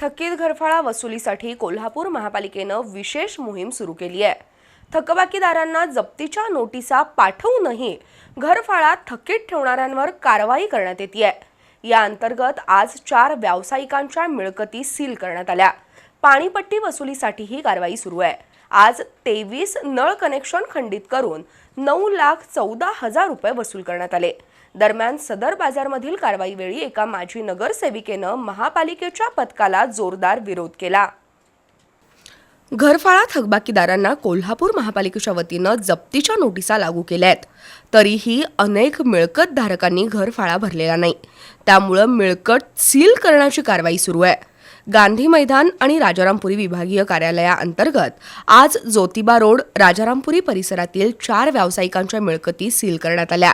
थकीत घरफाळा वसुलीसाठी कोल्हापूर महापालिकेनं विशेष मोहीम सुरू केली आहे. थकबाकीदारांना जप्तीच्या नोटिसा पाठवूनही घरफाळा थकीत ठेवणाऱ्यांवर कारवाई करण्यात येते आहे. या अंतर्गत आज चार व्यावसायिकांच्या मिळकती सील करण्यात आल्या. पाणीपट्टी वसुलीसाठी ही कारवाई सुरू आहे. आज तेवीस नळ कनेक्शन खंडित करून नऊ लाख चौदा हजार रुपये वसूल करण्यात आले. दरम्यान सदर बाजारमधील कारवाईवेळी एका माजी नगरसेविकेनं महापालिकेच्या पथकाला जोरदार विरोध केला. घरफाळा थकबाकीदारांना कोल्हापूर महापालिकेच्या वतीनं जप्तीच्या नोटिसा लागू केल्या आहेत तरीही अनेक मिळकत धारकांनी घरफाळा भरलेला नाही. त्यामुळं मिळकत सील करण्याची कारवाई सुरू आहे. गांधी मैदान आणि राजारामपुरी विभागीय कार्यालयाअंतर्गत आज ज्योतिबा रोड राजारामपुरी परिसरातील चार व्यावसायिकांच्या मिळकती सील करण्यात आल्या.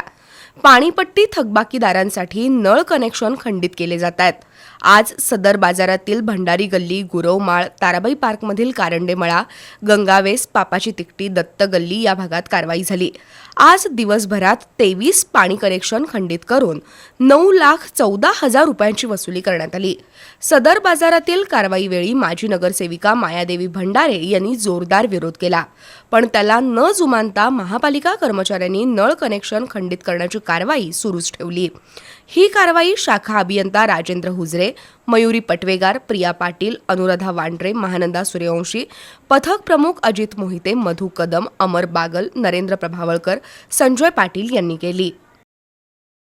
पाणीपट्टी थकबाकीदारांसाठी नळ कनेक्शन खंडित केले जात आहेत. आज सदर बाजारातील भंडारी गल्ली गुरवमाळ ताराबाई पार्कमधील कारंडेमळा गंगावेस पापाची तिकटी दत्त गल्ली या भागात कारवाई झाली. आज दिवसभरात तेवीस पाणी कनेक्शन खंडित करून नऊ लाख चौदा हजार रुपयांची वसुली करण्यात आली. सदर बाजारातील कारवाईवेळी माजी नगरसेविका मायादेवी भंडारे यांनी जोरदार विरोध केला. पण त्याला न जुमानता महापालिका कर्मचाऱ्यांनी नळ कनेक्शन खंडित करण्याची कारवाई सुरूच ठेवली. ही कारवाई शाखा अभियंता राजेंद्र हुजरे मयुरी पटवेगार प्रिया पाटील अनुराधा वांड्रे महानंदा सूर्यवंशी पथक प्रमुख अजित मोहिते मधु कदम अमर बागल नरेंद्र प्रभावळकर संजय पाटील यांनी केली.